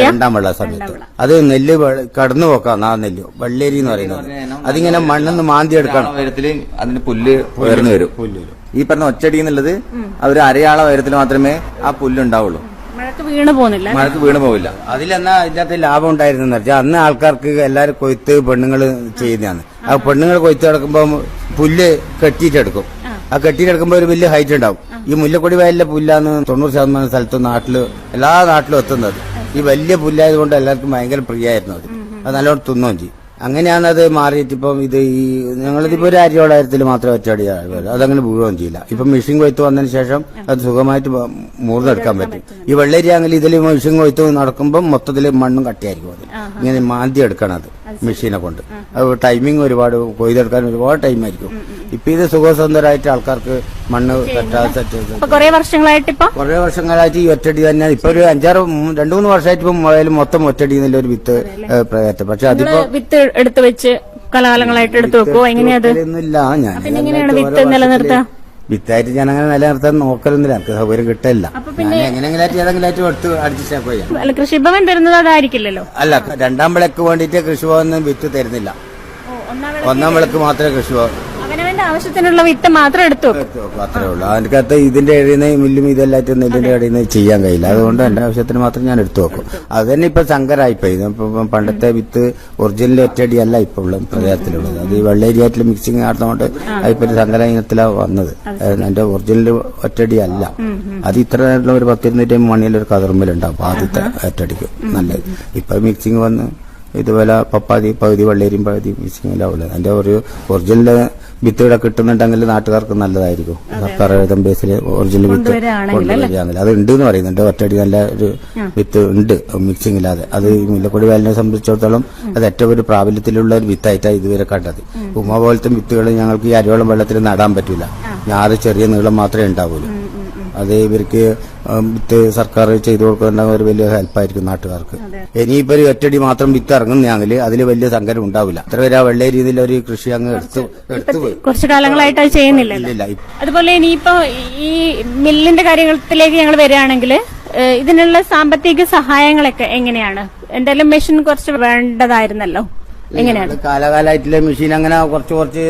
രണ്ടാം വെള്ള സമയത്ത്. അത് നെല്ല് കടന്നു പോക്കാം ആ നെല്ല്. വെള്ളരി എന്ന് പറയുന്നത്. അതിങ്ങനെ മണ്ണെന്ന് മാന്തി എടുക്കണം. അതിന് പുല്ല് ഉയർന്നു വരും. ഈ പറഞ്ഞ ഒച്ചടി എന്നുള്ളത് അവർ ഒരു അരയാള ഉയരത്തിൽ മാത്രമേ ആ പുല്ലുണ്ടാവുള്ളൂ. മഴക്ക് വീണ് പോകുന്നില്ല മഴക്ക് വീണ് പോവില്ല. അതിലെന്നാ ഇതിനകത്ത് ലാഭം ഉണ്ടായിരുന്നെന്ന് വെച്ചാൽ അന്ന് ആൾക്കാർക്ക് എല്ലാവരും കൊയ്ത്ത് പെണ്ണുങ്ങൾ ചെയ്യുന്നതാണ്. ആ പെണ്ണുങ്ങൾ കൊയ്ത്ത് കിടക്കുമ്പോൾ പുല്ല് കെട്ടിയിട്ടെടുക്കും. ആ. കെട്ടിയിട്ടെടുക്കുമ്പോൾ ഒരു വലിയ ഹൈറ്റ് ഉണ്ടാവും. ഈ മുല്ലക്കൊടി വയലിലെ പുല്ലാന്ന് തൊണ്ണൂറ് ശതമാനം സ്ഥലത്തും നാട്ടിൽ എല്ലാ നാട്ടിലും എത്തുന്നത്. ഈ വലിയ പുല്ലായതുകൊണ്ട് എല്ലാവർക്കും ഭയങ്കര പ്രിയമായിരുന്നു അത്. അത് നല്ലോണം തിന്നുകയും ചെയ്യും. അങ്ങനെയാണ് അത് മാറിയിട്ട് ഇപ്പം ഇത് ഈ ഞങ്ങളിതിപ്പോ ഒരു അരിയോളായിരത്തിൽ മാത്രമേ ഒറ്റയടി അതങ്ങനെ വീഴുകയും ചെയ്യില്ല. ഇപ്പം മെഷീൻ കൊയ്ത്ത് വന്നതിന് ശേഷം അത് സുഖമായിട്ട് മൂർന്നെടുക്കാൻ പറ്റും. ഈ വെള്ളരി അങ്ങനെ ഇതിൽ മെഷീൻ കൊയ്ത്ത് നടക്കുമ്പോൾ മൊത്തത്തിൽ മണ്ണും കട്ടിയായിരിക്കും അത്. ഇങ്ങനെ മാന്തി എടുക്കണം അത് മെഷീനെ കൊണ്ട്. അത് ടൈമിങ് ഒരുപാട് കൊയ്തെടുക്കാൻ ഒരുപാട് ടൈം ആയിരിക്കും. ഇപ്പൊ ഇത് സുഖസുന്ദരമായിട്ട് ആൾക്കാർക്ക് മണ്ണ് കെട്ടാ സെറ്റ് കുറെ വർഷങ്ങളായിട്ട് ഇപ്പൊ? കുറെ വർഷങ്ങളായിട്ട് ഈ ഒറ്റടി തന്നെ. ഇപ്പൊ ഒരു അഞ്ചാറ് രണ്ടു മൂന്ന് വർഷമായിട്ട് ഇപ്പൊ മുതലും മൊത്തം ഒറ്റടി എന്നുള്ള ഒരു വിത്ത് പ്രയത്തെ പ്രയത്നം. പക്ഷെ അതിപ്പോ വിത്ത് എടുത്തു വെച്ച് കലാകാലങ്ങളായിട്ട് എടുത്തു വെക്കുവോ? എങ്ങനെയാ അത്? ഞാൻ എങ്ങനെയാണ് വിത്ത് നിലനിർത്തുക? വിത്തായിട്ട് ഞാൻ അങ്ങനെ നിലനിർത്താൻ നോക്കലൊന്നുമില്ല. എനിക്ക് സൗകര്യം കിട്ടില്ല ഞാൻ എങ്ങനെയെങ്കിലും ഏതെങ്കിലും എടുത്ത് അല്ല കൃഷിഭവൻ തരുന്നത് അതായിരിക്കില്ലല്ലോ അല്ല രണ്ടാം വിളക്ക് വേണ്ടിയിട്ട് കൃഷിഭവൻ വിത്ത് തരുന്നില്ല. ഒന്നാം വിളക്ക് മാത്രമേ കൃഷി അവനവന്റെ ആവശ്യത്തിനുള്ള വിത്ത് മാത്രം എടുത്തു വെക്കും. അത്രേ ഉള്ളൂ. അതിനകത്ത് ഇതിന്റെ ഇടയിൽ നിന്ന് മില്ലും ഇതെല്ലാറ്റും നെല്ലിന്റെ ഇടയിൽ നിന്ന് ചെയ്യാൻ കഴിയില്ല. അതുകൊണ്ട് എന്റെ ആവശ്യത്തിന് മാത്രം ഞാൻ എടുത്തു വെക്കും. അത് തന്നെ ഇപ്പൊ സങ്കരായിപ്പോയി. ഇപ്പൊ പണ്ടത്തെ വിത്ത് ഒറിജിനൽ ഒറ്റയടി അല്ല ഇപ്പൊ ഉള്ള പ്രദേശത്തിലുള്ളത് അത് ഈ വെള്ളേരിയാറ്റിൽ മിക്സിങ് നടന്നുകൊണ്ട് അതിപ്പോ സങ്കര ഇനത്തിലാണ് വന്നത് എന്റെ ഒറിജിനൽ ഒറ്റടി അല്ല. അത് ഇത്ര നേരമുള്ള ഒരു പത്തിരുന്നൂറ്റി മണിയിൽ ഒരു കതിർമ്മലുണ്ടാവും. ആദ്യത്തെ ഒറ്റയടിക്ക് നല്ലത്. ഇപ്പൊ മിക്സിങ് വന്ന് ഇതുപോലെ പപ്പാതി പകുതി വെള്ളേരിയും പകുതി മിക്സിങ്ങിലാവുള്ളത് അതിന്റെ ഒരു ഒറിജിനൽ വിത്ത് ഇവിടെ കിട്ടുന്നുണ്ടെങ്കിൽ നാട്ടുകാർക്ക് നല്ലതായിരിക്കും. സർക്കാർ ബേസിൽ ഒറിജിനൽ വിത്ത് കൊണ്ടുവരികയാണെങ്കിൽ അത് ഉണ്ട് എന്ന് പറയുന്നുണ്ട്. ഒറ്റടി നല്ല ഒരു വിത്ത് ഉണ്ട്. മിക്സിംഗ് ഇല്ലാതെ. അത് മുല്ലക്കൊടി വേലിനെ സംബന്ധിച്ചിടത്തോളം അത് ഏറ്റവും ഒരു പ്രാബല്യത്തിലുള്ള ഒരു വിത്തായിട്ടാണ് ഇതുവരെ കണ്ടത്. ഉമ പോലത്തെ വിത്തുകൾ ഞങ്ങൾക്ക് ഈ അരിവളം വെള്ളത്തിൽ നടാൻ പറ്റില്ല ഞാറ് ചെറിയ നീളം മാത്രമേ ഉണ്ടാവുള്ളൂ. അത് ഇവർക്ക് വിത്ത് സർക്കാർ ചെയ്തു കൊടുക്കുന്ന ഒരു വലിയ ഹെൽപ്പായിരിക്കും നാട്ടുകാർക്ക്. ഇനിയിപ്പോ ഒരു ഒറ്റടി മാത്രം വിത്ത് ഇറങ്ങുന്നതാണെങ്കിൽ അതിൽ വലിയ സങ്കരം ഉണ്ടാവില്ല. അത്ര പേര് ആ വെള്ള രീതിയിൽ ഒരു കൃഷി അങ്ങ് എടുത്തു കുറച്ചു കാലങ്ങളായിട്ട് അത് ചെയ്യുന്നില്ല അതുപോലെ ഇനിയിപ്പോ ഈ മില്ലിന്റെ കാര്യത്തിലേക്ക് ഞങ്ങൾ വരികയാണെങ്കിൽ ഇതിനുള്ള സാമ്പത്തിക സഹായങ്ങളൊക്കെ എങ്ങനെയാണ്? എന്തായാലും മെഷീൻ കുറച്ച് വേണ്ടതായിരുന്നല്ലോ. എങ്ങനെയാണ്? കാലാകാലായിട്ടുള്ള മെഷീൻ അങ്ങനെ കുറച്ച് കുറച്ച്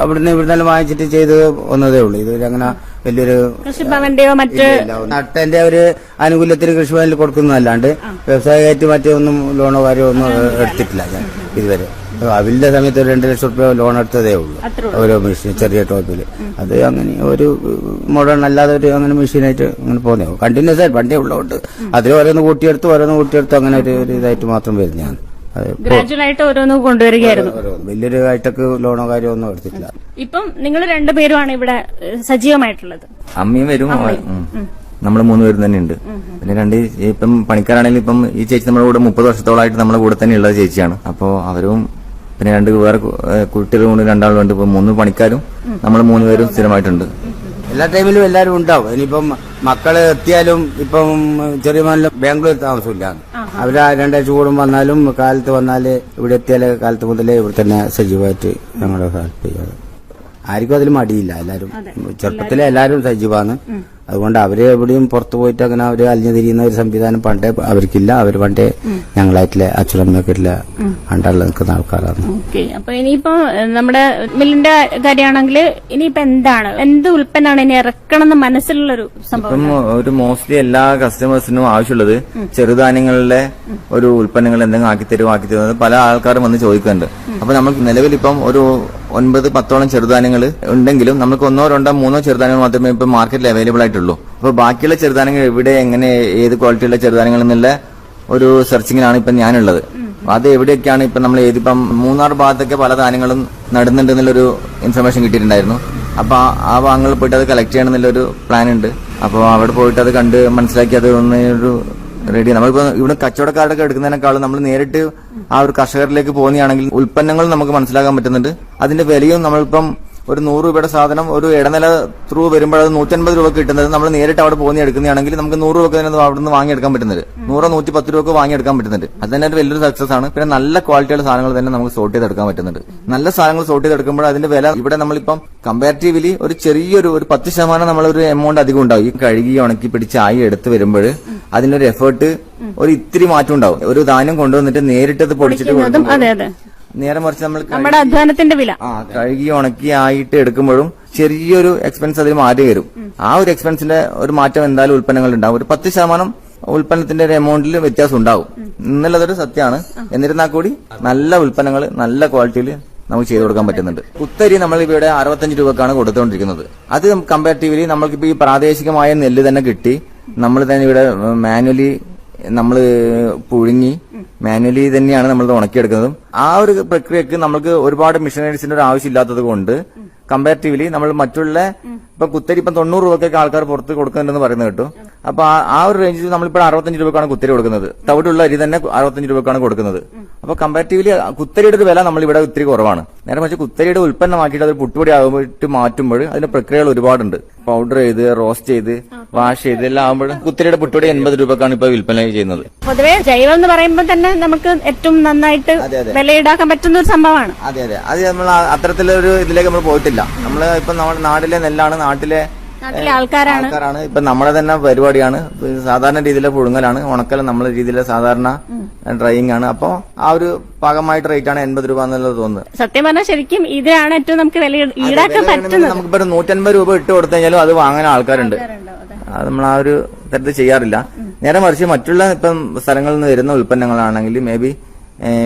അവിടുന്ന് ഇവിടുന്ന് വാങ്ങിച്ചിട്ട് ചെയ്ത് വന്നതേ ഉള്ളൂ. ഇത് അങ്ങനെ വലിയൊരു കൃഷിഭവന്റെയോ മറ്റ് നട്ടന്റെ ഒരു ആനുകൂല്യത്തിന് കൃഷിഭവനിൽ കൊടുക്കുന്നതല്ലാണ്ട് വ്യവസായമായിട്ട് മറ്റേ ഒന്നും ലോണോ കാര്യമോ ഒന്നും എടുത്തിട്ടില്ല ഞാൻ ഇതുവരെ. അവിലിന്റെ സമയത്ത് ഒരു രണ്ട് ലക്ഷം റുപ്യ ലോൺ എടുത്തതേ ഉള്ളൂ. ഓരോ മെഷീൻ ചെറിയ ടോപ്പിൽ. അത് അങ്ങനെ ഒരു മോഡേൺ അല്ലാതെ ഒരു അങ്ങനെ മെഷീനായിട്ട് അങ്ങനെ പോകുന്നേ കണ്ടിന്യൂസ് ആയിട്ട് വണ്ടി ഉള്ളതുകൊണ്ട് അതിൽ ഓരോന്ന് കൂട്ടിയെടുത്ത് ഓരോന്ന് കൂട്ടിയെടുത്ത് അങ്ങനെ ഒരു ഒരു ഇതായിട്ട് മാത്രം വരുന്നതാണ്. ഗ്രാജുവൽ ഓരോന്ന് കൊണ്ടുവരികയായിരുന്നു. വലിയൊരു ഹൈടെക് ലോണോ കാര്യമൊന്നും എടുത്തിട്ടില്ല. ഇപ്പം നിങ്ങൾ രണ്ടുപേരുമാണ് ഇവിടെ സജീവമായിട്ടുള്ളത്. അമ്മയും വരും നമ്മൾ നമ്മൾ മൂന്ന് പേരും തന്നെ ഉണ്ട്. പിന്നെ രണ്ട് ഇപ്പം പണിക്കാരാണെങ്കിലും ഇപ്പം ഈ ചേച്ചി നമ്മുടെ കൂടെ മുപ്പത് വർഷത്തോളമായിട്ട് നമ്മുടെ കൂടെ തന്നെ ഉള്ള ചേച്ചിയാണ്. അപ്പോ അവരും പിന്നെ രണ്ട് വേറെ കു- ഏഹ് കുട്ടികളും കൂടി രണ്ടാളും ഉണ്ട് ഇപ്പൊ മൂന്ന് പണിക്കാരും നമ്മൾ മൂന്ന് പേരും സ്ഥിരമായിട്ടുണ്ട്. എല്ലാ ടൈമിലും എല്ലാവരും ഉണ്ടാവും. ഇനിയിപ്പം മക്കൾ എത്തിയാലും ഇപ്പം ചെറിയ മോനിൽ ബാംഗ്ലൂർ താമസമില്ല. അവർ രണ്ടാഴ്ച കൂടും വന്നാലും കാലത്ത് വന്നാൽ ഇവിടെ എത്തിയാൽ കാലത്ത് മുതലേ ഇവിടെ തന്നെ സജീവമായിട്ട് ഞങ്ങളുടെ ഹെൽപ്പ് ചെയ്യാറ്. ആർക്കും അതിൽ മടിയില്ല. എല്ലാരും ചെറുപ്പത്തിലെ എല്ലാരും സജീവാണ്. അതുകൊണ്ട് അവർ എവിടെയും പുറത്തു പോയിട്ട് അങ്ങനെ അവർ അലിഞ്ഞു തിരിയുന്ന ഒരു സംവിധാനം പണ്ടേ അവർക്കില്ല. അവർ പണ്ടേ ഞങ്ങളായിട്ടില്ല അച്ഛനമ്മയൊക്കെ അണ്ടാളിൽ നിൽക്കുന്ന ആൾക്കാരാണ്. ഓക്കെ. അപ്പൊ ഇനിയിപ്പോ നമ്മുടെ മില്ലിന്റെ കാര്യമാണെങ്കിൽ ഇനിയിപ്പോ എന്താണ്? എന്ത് ഉൽപ്പന്നമാണ് ഇനി ഇറക്കണം എന്ന് മനസ്സിലുള്ളൊരു സംഭവം ഒരു മോസ്റ്റ്ലി എല്ലാ കസ്റ്റമേഴ്സിനും ആവശ്യമുള്ളത് ചെറുധാന്യങ്ങളിലെ ഒരു ഉൽപ്പന്നങ്ങൾ എന്തെങ്കിലും ആക്കി തരും ആക്കി തരുന്നത് പല ആൾക്കാരും വന്ന് ചോദിക്കുന്നുണ്ട്. അപ്പൊ നമ്മൾ നിലവിൽ ഇപ്പം ഒരു ഒൻപത് പത്തോളം ചെറുധാന്യങ്ങൾ ഉണ്ടെങ്കിലും നമുക്ക് ഒന്നോ രണ്ടോ മൂന്നോ ചെറുധാന്യങ്ങൾ മാത്രമേ ഇപ്പോൾ മാർക്കറ്റിൽ അവൈലബിൾ ആയിട്ടുള്ളൂ. അപ്പൊ ബാക്കിയുള്ള ചെറുധാന്യങ്ങൾ എവിടെ എങ്ങനെ ഏത് ക്വാളിറ്റിയുള്ള ചെറുധാന്യങ്ങൾ എന്നുള്ള ഒരു സെർച്ചിങ്ങിനാണ് ഇപ്പം ഞാനുള്ളത്. അത് എവിടെയൊക്കെയാണ് ഇപ്പം നമ്മൾ ഏതിപ്പം മൂന്നാർ ഭാഗത്തൊക്കെ പല ധാന്യങ്ങളും നടുന്നുണ്ട് എന്നുള്ളൊരു ഇൻഫർമേഷൻ കിട്ടിയിട്ടുണ്ടായിരുന്നു. അപ്പൊ ആ- ആ ഭാഗങ്ങളിൽ പോയിട്ട് അത് കളക്ട് ചെയ്യണം എന്നുള്ളൊരു പ്ലാൻ ഉണ്ട്. അപ്പോൾ അവിടെ പോയിട്ട് അത് കണ്ട് മനസ്സിലാക്കി അത് ഒന്ന് ഒരു റെഡി നമ്മളിപ്പോ ഇവിടെ കച്ചവടക്കാരുടെ എടുക്കുന്നതിനേക്കാളും നമ്മൾ നേരിട്ട് ആ ഒരു കർഷകരിലേക്ക് പോകുന്നതാണെങ്കിൽ ഉൽപ്പന്നങ്ങൾ നമുക്ക് മനസ്സിലാക്കാൻ പറ്റുന്നുണ്ട്. അതിന്റെ വിലയും നമ്മളിപ്പം ഒരു നൂറ് രൂപയുടെ സാധനം ഒരു ഇടനില ത്രൂ വരുമ്പോൾ അത് നൂറ്റൻപത് രൂപ കിട്ടുന്നത് നമ്മൾ നേരിട്ട് അവിടെ പോകുന്ന എടുക്കുന്നതാണെങ്കിൽ നമുക്ക് നൂറ് രൂപ തന്നെ അവിടെ നിന്ന് വാങ്ങിയെടുക്കാൻ പറ്റുന്നത്. നൂറോ നൂറ്റി പത്ത് രൂപ വാങ്ങിയെടുക്കാൻ പറ്റുന്നുണ്ട്. അത് തന്നെ ഒരു വലിയൊരു സക്സസ് ആണ്. പിന്നെ നല്ല ക്വാളിറ്റിയുള്ള സാധനങ്ങൾ തന്നെ നമുക്ക് സോർട്ട് ചെയ്തെടുക്കാൻ പറ്റുന്നുണ്ട്. നല്ല സാധനങ്ങൾ സോർട്ട് ചെയ്തെടുക്കുമ്പോൾ അതിന്റെ വില ഇവിടെ നമ്മളിപ്പം കമ്പാരിറ്റീവ്ലി ഒരു ചെറിയൊരു ഒരു പത്ത് ശതമാനം നമ്മളൊരു എമൗണ്ട് അധികം ഉണ്ടാവും. ഈ കഴുകി ഉണക്കി പിടിച്ച് ആയി എടുത്ത് വരുമ്പോൾ അതിനൊരു എഫേർട്ട് ഒരു ഇത്തിരി മാറ്റം ഉണ്ടാവും. ഒരു ധാന്യം കൊണ്ടുവന്നിട്ട് നേരിട്ടത് അത് പൊടിച്ചിട്ട് നേരെ മറിച്ച് നമ്മൾ നമ്മുടെ അധ്വാനത്തിന്റെ വില. ആ കഴുകി ഉണക്കി ആയിട്ട് എടുക്കുമ്പോഴും ചെറിയൊരു എക്സ്പെൻസ് അതിൽ മാറ്റി വരും. ആ ഒരു എക്സ്പെൻസിന്റെ ഒരു മാറ്റം എന്തായാലും ഉൽപ്പന്നങ്ങൾ ഉണ്ടാവും. ഒരു പത്ത് ശതമാനം ഉൽപ്പന്നത്തിന്റെ ഒരു എമൗണ്ടിൽ വ്യത്യാസം ഉണ്ടാവും. എന്നുള്ളതൊരു സത്യമാണ്. എന്നിരുന്നാൽ കൂടി നല്ല ഉൽപ്പന്നങ്ങൾ നല്ല ക്വാളിറ്റിയിൽ നമുക്ക് ചെയ്തു കൊടുക്കാൻ പറ്റുന്നുണ്ട്. കുത്തരി നമ്മൾ ഇവിടെ അറുപത്തഞ്ച് രൂപക്കാണ് കൊടുത്തുകൊണ്ടിരിക്കുന്നത് അത് കമ്പാരിറ്റീവ്ലി നമ്മൾക്കിപ്പോ ഈ പ്രാദേശികമായ നെല്ല് തന്നെ കിട്ടി. നമ്മൾ തന്നെ ഇവിടെ മാനുവലി നമ്മൾ പുഴുങ്ങി മാനുവലി തന്നെയാണ് നമ്മൾ ഉണക്കിയെടുക്കുന്നതും. ആ ഒരു പ്രക്രിയക്ക് നമുക്ക് ഒരുപാട് മിഷനറീസിന്റെ ഒരു ആവശ്യമില്ലാത്തത് കൊണ്ട് കമ്പാരിറ്റീവ്ലി നമ്മൾ മറ്റുള്ള ഇപ്പൊ കുത്തരി ഇപ്പം തൊണ്ണൂറ് രൂപക്കൊക്കെ ആൾക്കാർ പുറത്ത് കൊടുക്കുന്നുണ്ടെന്ന് പറയുന്നത് കേട്ടു. അപ്പൊ ആ- ഒരു റേഞ്ചിൽ നമ്മളിപ്പോൾ അറുപത്തഞ്ച് രൂപക്കാണ് കുത്തരി കൊടുക്കുന്നത്. തവിടുള്ള അരി തന്നെ അറുപത്തഞ്ച് രൂപക്കാണ് കൊടുക്കുന്നത്. അപ്പൊ കമ്പാരിറ്റീവ്ലി കുത്തരിയുടെ ഒരു വില നമ്മൾ ഇവിടെ ഒത്തിരി കുറവാണ്. നേരെ മറിച്ച് കുത്തരിയുടെ ഉൽപ്പന്നമാക്കിയിട്ട് അത് പുട്ടുപൊടി ആകുമ്പോട്ട് മാറ്റുമ്പോൾ അതിന്റെ പ്രക്രിയകൾ ഒരുപാടുണ്ട്. പൗഡർ ചെയ്ത് റോസ്റ്റ് ചെയ്ത് വാഷ് ചെയ്ത് എല്ലാം ആകുമ്പോൾ കുത്തരിയുടെ പുട്ടുപൊടി എൺപത് രൂപക്കാണ് ഇപ്പൊ വിൽപ്പന ചെയ്യുന്നത്. പൊതുവെ ജൈവം എന്ന് പറയുമ്പോൾ തന്നെ നമുക്ക് ഏറ്റവും നന്നായിട്ട്. വിലയിടാക്കാൻ പറ്റുന്ന ഒരു സംഭവമാണ്. അതെ അതെ. അത് നമ്മൾ അത്തരത്തിലൊരു ഇതിലേക്ക് നമ്മൾ പോയിട്ടില്ല. നമ്മൾ ഇപ്പൊ നമ്മുടെ നാടിലെ നെല്ലാണ് നാട്ടിലെ നാട്ടിലെ ആൾക്കാരാണ്. ആൾക്കാരാണ്. ഇപ്പൊ നമ്മുടെ തന്നെ പരിപാടിയാണ്. സാധാരണ രീതിയിലെ പുഴുങ്ങലാണ്. ഉണക്കല നമ്മളെ രീതിയിലെ സാധാരണ ഡ്രൈയിങ് ആണ്. അപ്പൊ ആ ഒരു പാകമായിട്ട് റേറ്റ് ആണ് എൺപത് രൂപ എന്നുള്ളത് തോന്നുന്നത്. സത്യം പറഞ്ഞാൽ ശരിക്കും ഇതിനാണ് ഏറ്റവും നമുക്ക് വില ഈടാക്കാൻ പറ്റുന്നത്. നമുക്കിപ്പോ ഒരു നൂറ്റൻപത് രൂപ ഇട്ട് കൊടുത്തു കഴിഞ്ഞാലും അത് വാങ്ങാൻ ആൾക്കാരുണ്ട്. അത്. നമ്മൾ ആ ഒരു തരത്തിൽ ചെയ്യാറില്ല. നേരെ മറിച്ച് മറ്റുള്ള ഇപ്പം സ്ഥലങ്ങളിൽ നിന്ന് വരുന്ന ഉൽപ്പന്നങ്ങളാണെങ്കിൽ മേ ബി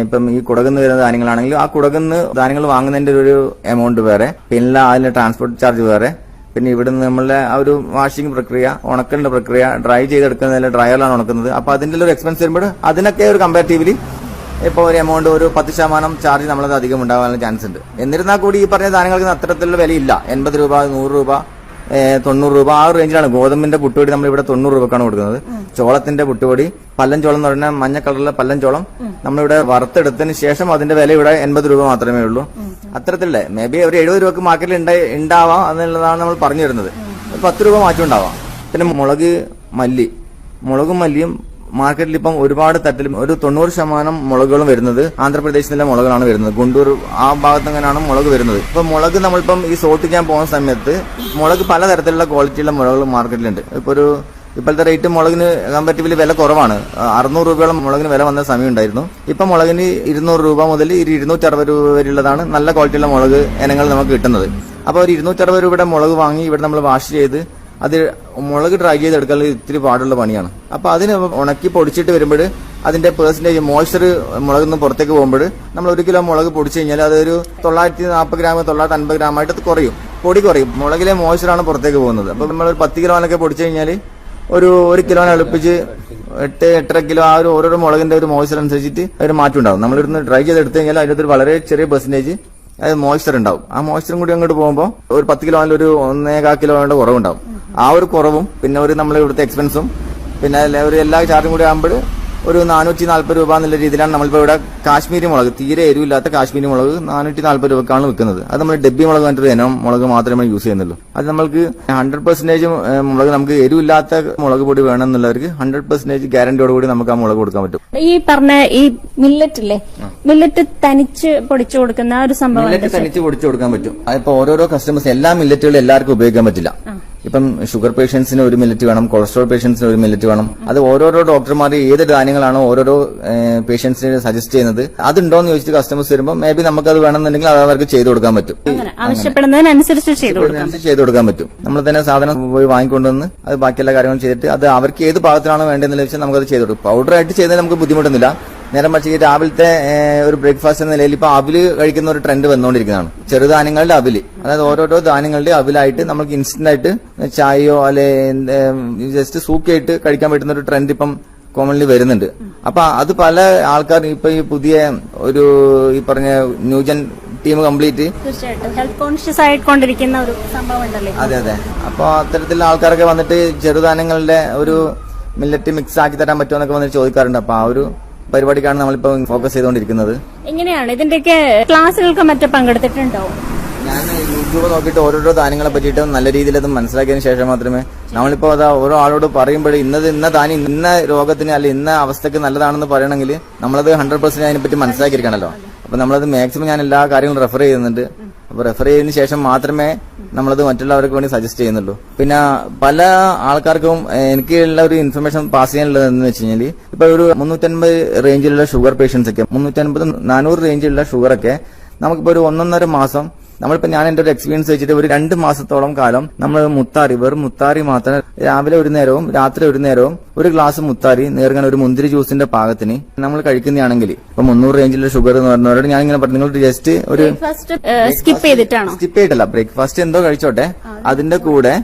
ഇപ്പം ഈ കുടകുന്ന് വരുന്ന ധാന്യങ്ങളാണെങ്കിലും ആ കുടകുന്ന് ധാന്യങ്ങൾ വാങ്ങുന്നതിന്റെ ഒരു എമൗണ്ട് വേറെ. പിന്നെ അതിന്റെ ട്രാൻസ്പോർട്ട് ചാർജ് വേറെ. പിന്നെ ഇവിടുന്ന് നമ്മളെ ആ ഒരു വാഷിംഗ് പ്രക്രിയ ഉണക്കലിന്റെ പ്രക്രിയ ഡ്രൈ ചെയ്തെടുക്കുന്നതിൽ ഡ്രയറിലാണ് ഉണക്കുന്നത്. അപ്പൊ അതിന്റെ ഒരു എക്സ്പെൻസ് വരുമ്പോൾ അതിനൊക്കെ ഒരു കമ്പാരിറ്റീവ്ലി ഇപ്പോൾ ഒരു എമൗണ്ട് ഒരു പത്ത് ശതമാനം ചാർജ് നമ്മളത് അധികം ഉണ്ടാകാനുള്ള ചാൻസ് ഉണ്ട്. എന്നിരുന്നാൽ കൂടി ഈ പറഞ്ഞ സാധനങ്ങൾക്ക് അത്തരത്തിലുള്ള വിലയില്ല. എൺപത് രൂപ നൂറ് രൂപ തൊണ്ണൂറ് രൂപ. ആ റേഞ്ചിലാണ് ഗോതമ്പിന്റെ പുട്ടുപൊടി നമ്മൾ ഇവിടെ തൊണ്ണൂറ് രൂപക്കാണ് കൊടുക്കുന്നത്. ചോളത്തിന്റെ പുട്ടുപൊടി പല്ലഞ്ചോളം എന്ന് പറഞ്ഞാൽ മഞ്ഞ കളറിലെ പല്ലഞ്ചോളം നമ്മളിവിടെ വറുത്തെടുത്തതിന് ശേഷം അതിന്റെ വില ഇവിടെ എൺപത് രൂപ മാത്രമേ ഉള്ളൂ. അത്തരത്തിലുള്ള മേ ബി ഒരു എഴുപത് രൂപക്ക് മാർക്കറ്റിൽ ഉണ്ടാവാം എന്നുള്ളതാണ് നമ്മൾ പറഞ്ഞു തരുന്നത് പത്ത് രൂപ മാറ്റം ഉണ്ടാവാം. പിന്നെ മുളക് മല്ലി. മുളകും മല്ലിയും മാർക്കറ്റിൽ ഇപ്പം ഒരുപാട് തട്ടിലും ഒരു തൊണ്ണൂറ് ശതമാനം മുളകുകളും വരുന്നത് ആന്ധ്രാപ്രദേശിലെ മുളകളാണ് വരുന്നത്. ഗുണ്ടൂർ ആ ഭാഗത്ത് അങ്ങനെയാണ് മുളക് വരുന്നത്. ഇപ്പൊ മുളക് നമ്മളിപ്പം ഈ സോട്ടിക്കാൻ പോകുന്ന സമയത്ത് മുളക് പലതരത്തിലുള്ള ക്വാളിറ്റിയുള്ള മുളകൾ മാർക്കറ്റിലുണ്ട്. ഇപ്പൊ ഒരു ഇപ്പോഴത്തെ റേറ്റ് മുളകിന് കമ്പാരിറ്റീവ്ലി വില കുറവാണ്. അറുന്നൂറ് രൂപയോളം മുളകിന് വില വന്ന സമയം ഉണ്ടായിരുന്നു. ഇപ്പൊ മുളകിന് ഇരുന്നൂറ് രൂപ മുതൽ ഒരു ഇരുന്നൂറ്റി അറുപത് രൂപ വരെയുള്ളതാണ് നല്ല ക്വാളിറ്റിയുള്ള മുളക് ഇനങ്ങൾ നമുക്ക് കിട്ടുന്നത്. അപ്പോൾ ഒരു ഇരുന്നൂറ്റി അറുപത് രൂപയുടെ മുളക് വാങ്ങി ഇവിടെ നമ്മൾ വാഷ് ചെയ്ത് അത് മുളക് ഡ്രൈ ചെയ്തെടുക്കാൻ ഇത്തിരി പാടുള്ള പണിയാണ്. അപ്പൊ അതിന് ഉണക്കി പൊടിച്ചിട്ട് വരുമ്പോൾ അതിന്റെ പേഴ്സന്റേജ് മോയ്സ്ചർ മുളകിൽ നിന്ന് പുറത്തേക്ക് പോകുമ്പോൾ നമ്മൾ ഒരു കിലോ മുളക് പൊടിച്ചു കഴിഞ്ഞാൽ അതൊരു തൊള്ളായിരത്തി നാൽപ്പത് ഗ്രാം തൊള്ളായിരത്തി അൻപത് ഗ്രാം ആയിട്ട് കുറയും. പൊടി കുറയും. മുളകിലെ മോയ്സ്ചറാണ് പുറത്തേക്ക് പോകുന്നത്. അപ്പൊ നമ്മൾ ഒരു പത്ത് കിലോനൊക്കെ പൊടിച്ചു കഴിഞ്ഞാൽ ഒരു ഒരു കിലോനെ എളുപ്പിച്ച് എട്ട് എട്ടര കിലോ ആ ഒരു ഓരോരോ മുളകിന്റെ ഒരു മോയ്സ്ചർ അനുസരിച്ചിട്ട് അതിന് മാറ്റം ഉണ്ടാവും. നമ്മളിരുന്ന് ഡ്രൈ ചെയ്ത് എടുത്തു കഴിഞ്ഞാൽ അതിനകത്ത് ഒരു വളരെ ചെറിയ പെർസെന്റേജ് അത് മോയ്സ്ചർ ഉണ്ടാവും. ആ മോയ്സ്ചറും കൂടി അങ്ങോട്ട് പോകുമ്പോൾ ഒരു പത്ത് കിലോ കിലോയിൽ ഒരു ഒന്നേകാ കിലോ വേണ്ട കുറവുണ്ടാവും. ആ ഒരു കുറവും പിന്നെ ഒരു നമ്മൾ ഇവിടുത്തെ എക്സ്പെൻസും പിന്നെ ഒരു എല്ലാ ചാർജും കൂടി ആകുമ്പോൾ ഒരു നാനൂറ്റി നാല്പത് രൂപ എന്നുള്ള രീതിയിലാണ് നമ്മളിപ്പോൾ ഇവിടെ കാശ്മീരി മുളക് തീരെ എരിവില്ലാത്ത കാശ്മീരി മുളക് നാനൂറ്റി നാല്പത് രൂപക്കാണ് വിൽക്കുന്നത്. അത് നമ്മൾ ഡബ്ബി മുളക് പറഞ്ഞിട്ട് ഇനം മുളക് മാത്രമേ യൂസ് ചെയ്യുന്നുള്ളൂ. അത് നമുക്ക് ഹൺഡ്രഡ് പെർസെന്റേജ് മുളക് നമുക്ക് എരിവില്ലാത്ത മുളക് പൊടി വേണം എന്നുള്ളവർക്ക് ഹൺഡ്രഡ് പെർസെന്റേജ് ഗ്യാരണ്ടിയോട് കൂടി നമുക്ക് ആ മുളക് കൊടുക്കാൻ പറ്റും. ഈ പറഞ്ഞ ഈ മില്ലറ്റ് അല്ലേ മില്ലറ്റ് തനിച്ച് പൊടിച്ചു കൊടുക്കുന്ന ഒരു സംഭവം മില്ലറ്റ് തനിച്ച് പൊടിച്ചു കൊടുക്കാൻ പറ്റും. അതിപ്പോ ഓരോരോ കസ്റ്റമേഴ്സ് എല്ലാ മില്ലറ്റുകളും എല്ലാവർക്കും ഉപയോഗിക്കാൻ പറ്റില്ല. ഇപ്പം ഷുഗർ പേഷ്യൻസിന് ഒരു മില്ലറ്റ് വേണം കൊളസ്ട്രോൾ പേഷ്യൻസിന് ഒരു മില്ലറ്റ് വേണം. അത് ഓരോരോ ഡോക്ടർമാർ ഏത് ധാന്യങ്ങളാണോ ഓരോരോ പേഷ്യൻസിന് സജസ്റ്റ് ചെയ്യുന്നത്. അതുണ്ടോ എന്ന് ചോദിച്ചിട്ട് കസ്റ്റമേഴ്സ് വരുമ്പോൾ മേ ബി നമുക്ക് അത് വേണമെന്നുണ്ടെങ്കിൽ അത് അവർക്ക് ചെയ്തു കൊടുക്കാൻ പറ്റും. ആവശ്യപ്പെടുന്നതിനനുസരിച്ച് ചെയ്തു കൊടുക്കാം ചെയ്തു കൊടുക്കാൻ പറ്റും. നമ്മൾ തന്നെ സാധനം പോയി വാങ്ങിക്കൊണ്ടുവന്ന് അത് ബാക്കിയെല്ലാ കാര്യങ്ങളും ചെയ്തിട്ട് അത് അവർക്ക് ഏത് പാകത്തിനാണോ വേണ്ടതെന്ന് വെച്ചാൽ നമുക്കത് ചെയ്തു കൊടുക്കും. പൗഡർ ആയിട്ട് ചെയ്താൽ നമുക്ക് ബുദ്ധിമുട്ടൊന്നുമില്ല. നേരെ പക്ഷേ ഈ രാവിലത്തെ ഒരു ബ്രേക്ക്ഫാസ്റ്റ് എന്ന നിലയിൽ ഇപ്പൊ അവിൽ കഴിക്കുന്ന ഒരു ട്രെൻഡ് വന്നുകൊണ്ടിരിക്കുന്നതാണ് ചെറുധാന്യങ്ങളുടെ അവിൽ. അതായത് ഓരോരോ ധാന്യങ്ങളുടെ അവിലായിട്ട് നമുക്ക് ഇൻസ്റ്റന്റ് ആയിട്ട് ചായയോ അല്ലെ ജസ്റ്റ് സൂക്കിയായിട്ട് കഴിക്കാൻ പറ്റുന്ന ഒരു ട്രെൻഡ് ഇപ്പം കോമൺലി വരുന്നുണ്ട്. അപ്പൊ അത് പല ആൾക്കാർ ഇപ്പൊ ഈ പുതിയ ഒരു ഈ പറഞ്ഞ ന്യൂജൻ ടീം കംപ്ലീറ്റ് തീർച്ചയായിട്ടും. ഹെൽത്ത് കോൺഷ്യസ് ആയിക്കൊണ്ടിരിക്കുന്ന ഒരു സംഭവം ഉണ്ടല്ലേ അതെ അതെ. അപ്പൊ അത്തരത്തിലുള്ള ആൾക്കാരൊക്കെ വന്നിട്ട് ചെറുധാന്യങ്ങളുടെ ഒരു മില്ലറ്റ് മിക്സ് ആക്കി തരാൻ പറ്റുമോ എന്നൊക്കെ വന്നിട്ട് ചോദിക്കാറുണ്ട്. അപ്പൊ ആ ഒരു പരിപാടിക്കാണ് നമ്മളിപ്പോ ഫോക്കസ് ചെയ്തുകൊണ്ടിരിക്കുന്നത് എങ്ങനെയാണ്? ഇതിന്റെയൊക്കെ ക്ലാസ്സുകൾക്ക് മറ്റും പങ്കെടുത്തിട്ടുണ്ടോ? ഞാൻ യൂട്യൂബ് നോക്കിയിട്ട് ഓരോരോ ധാന്യങ്ങളെ പറ്റിയിട്ട് നല്ല രീതിയിൽ അത് മനസ്സിലാക്കിയതിന് ശേഷം മാത്രമേ നമ്മളിപ്പോ അതാ ഓരോ ആളോട് പറയുമ്പോൾ ഇന്നത് ഇന്ന ധാന്യം ഇന്ന രോഗത്തിന് അല്ലെ ഇന്ന അവസ്ഥക്ക് നല്ലതാണെന്ന് പറയണമെങ്കിൽ നമ്മളത് ഹൺഡ്രഡ് പെർസെന്റ് അതിനെപ്പറ്റി മനസ്സിലാക്കിയിരിക്കണല്ലോ. അപ്പൊ നമ്മളത് മാക്സിമം ഞാൻ എല്ലാ കാര്യങ്ങളും റെഫർ ചെയ്യുന്നുണ്ട്. അപ്പൊ റെഫർ ചെയ്തതിന് ശേഷം മാത്രമേ നമ്മളത് മറ്റുള്ളവർക്ക് വേണ്ടി സജസ്റ്റ് ചെയ്യുന്നുള്ളൂ. പിന്നെ പല ആൾക്കാർക്കും എനിക്ക് എനിക്കുള്ള ഒരു ഇൻഫർമേഷൻ പാസ് ചെയ്യാനുള്ളത് എന്ന് വെച്ച് കഴിഞ്ഞാൽ ഇപ്പൊ ഒരു മുന്നൂറ്റൻപത് റേഞ്ചിലുള്ള ഷുഗർ പേഷ്യൻസ് ഒക്കെ മുന്നൂറ്റൻപത് നാനൂറ് റേഞ്ചിലുള്ള ഷുഗർ ഒക്കെ നമുക്കിപ്പോ ഒരു ഒന്നൊന്നര മാസം നമ്മളിപ്പോ ഞാൻ എന്റെ ഒരു എക്സ്പീരിയൻസ് വെച്ചിട്ട് ഒരു രണ്ട് മാസത്തോളം കാലം നമ്മൾ മുത്താറി വെറും മുത്താറി മാത്രം രാവിലെ ഒരു നേരവും രാത്രി ഒരു നേരവും ഒരു ഗ്ലാസ് മുത്താറി നേർങ്ങനെ ഒരു മുന്തിരി ജ്യൂസിന്റെ പാകത്തിന് നമ്മൾ കഴിക്കുന്നതാണെങ്കിൽ ഇപ്പൊ മുന്നൂറ് റേഞ്ചിലുള്ള ഷുഗർ എന്ന് പറഞ്ഞവരോട് ഞാൻ ഇങ്ങനെ പറഞ്ഞു നിങ്ങൾ ജസ്റ്റ് ഒരു സ്കിപ്പ് ചെയ്തിട്ടാണോ? സ്കിപ്പ് ചെയ്തിട്ടല്ല ബ്രേക്ക്ഫാസ്റ്റ് എന്തോ കഴിച്ചോട്ടെ അതിന്റെ കൂടെ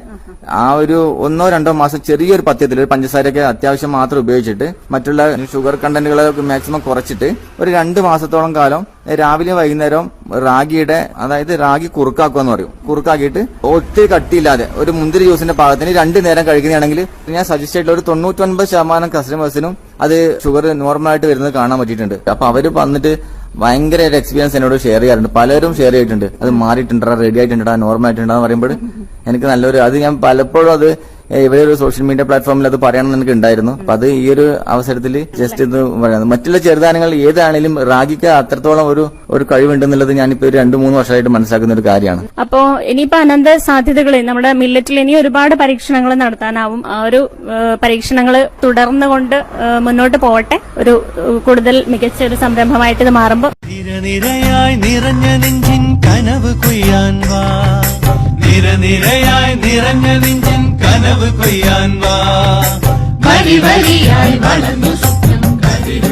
ആ ഒരു ഒന്നോ രണ്ടോ മാസം ചെറിയൊരു പത്യത്തിൽ ഒരു പഞ്ചസാരയൊക്കെ അത്യാവശ്യം മാത്രം ഉപയോഗിച്ചിട്ട് മറ്റുള്ള ഷുഗർ കണ്ടന്റുകളെ മാക്സിമം കുറച്ചിട്ട് ഒരു രണ്ട് മാസത്തോളം കാലം രാവിലെ വൈകുന്നേരം റാഗിയുടെ അതായത് റാഗി കുറുക്കാക്കുക എന്ന് പറയും. കുറുക്കാക്കിയിട്ട് ഒത്തിരി കട്ടിയില്ലാതെ ഒരു മുന്തിരി ജ്യൂസിന്റെ പാകത്തിന് രണ്ട് നേരം കഴിക്കുകയാണെങ്കിൽ ഞാൻ സജസ്റ്റ് ചെയ്തിട്ടുള്ള ഒരു തൊണ്ണൂറ്റൊൻപത് ശതമാനം കസ്റ്റമേഴ്സിനും അത് ഷുഗർ നോർമലായിട്ട് വരുന്നത് കാണാൻ പറ്റിയിട്ടുണ്ട്. അപ്പൊ അവർ വന്നിട്ട് ഭയങ്കര ഒരു എക്സ്പീരിയൻസ് എന്നോട് ഷെയർ ചെയ്യാറുണ്ട്. പലരും ഷെയർ ചെയ്തിട്ടുണ്ട്. അത് മാറിയിട്ടുണ്ടാ റെഡി ആയിട്ടുണ്ടാ നോർമൽ ആയിട്ടുണ്ടാ എന്ന് പറയുമ്പോൾ എനിക്ക് നല്ലൊരു അത് ഞാൻ പലപ്പോഴും അത് ഏ, ഇവിടെ ഒരു സോഷ്യൽ മീഡിയ പ്ലാറ്റ്ഫോമിൽ അത് പറയണമെന്ന് എനിക്ക് ഉണ്ടായിരുന്നു. അപ്പൊ അത് ഈ ഒരു അവസരത്തിൽ ജസ്റ്റ് ഇത് പറയുന്നത് മറ്റുള്ള ചെറുതാനങ്ങൾ ഏതാണെങ്കിലും റാഗിക്ക് അത്രത്തോളം ഒരു ഒരു കഴിവുണ്ടെന്നുള്ളത് ഞാനിപ്പോ ഒരു രണ്ട് മൂന്ന് വർഷമായിട്ട് മനസ്സിലാക്കുന്ന ഒരു കാര്യമാണ്. അപ്പോ ഇനിയിപ്പോ അനന്ത സാധ്യതകൾ നമ്മുടെ മില്ലറ്റിൽ ഇനി ഒരുപാട് പരീക്ഷണങ്ങൾ നടത്താനാവും. ആ ഒരു പരീക്ഷണങ്ങൾ തുടർന്നുകൊണ്ട് മുന്നോട്ട് പോവട്ടെ ഒരു കൂടുതൽ മികച്ച ഒരു സംരംഭമായിട്ട് ഇത് മാറുമ്പോൾ നിരനിരയായി നിറഞ്ഞ നെഞ്ചിൻ കനവ് കൊയ്യാൻ വാ. നിരനിരയായി നിറഞ്ഞ നെഞ്ചൻ കനവ് കൊയ്യാൻ വാ. വരി വരിയായി വളർന്നു സ്വപ്നം കതിര്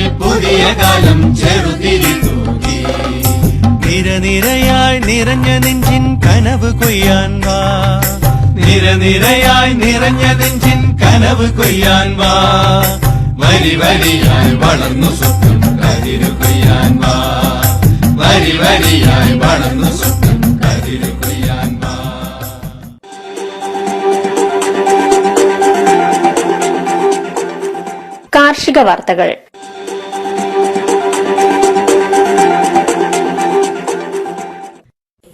പുതിയ കാലം നിരനിരയായി നിറഞ്ഞ നെഞ്ചിൻ കനവ് കൊയ്യാൻ വാ. നിരനിരയായി നിറഞ്ഞ നെഞ്ചിൻ കനവ് കൊയ്യാൻ വാ. വരി വരിയായി വളർന്നു സ്വപ്നം കതിരു കൊയ്യാൻ വാ. വരി വരിയായി വളർന്നു സ്വപ്നം കതിരു കൊയ്യാൻ വാ. കാർഷിക വാർത്തകൾ.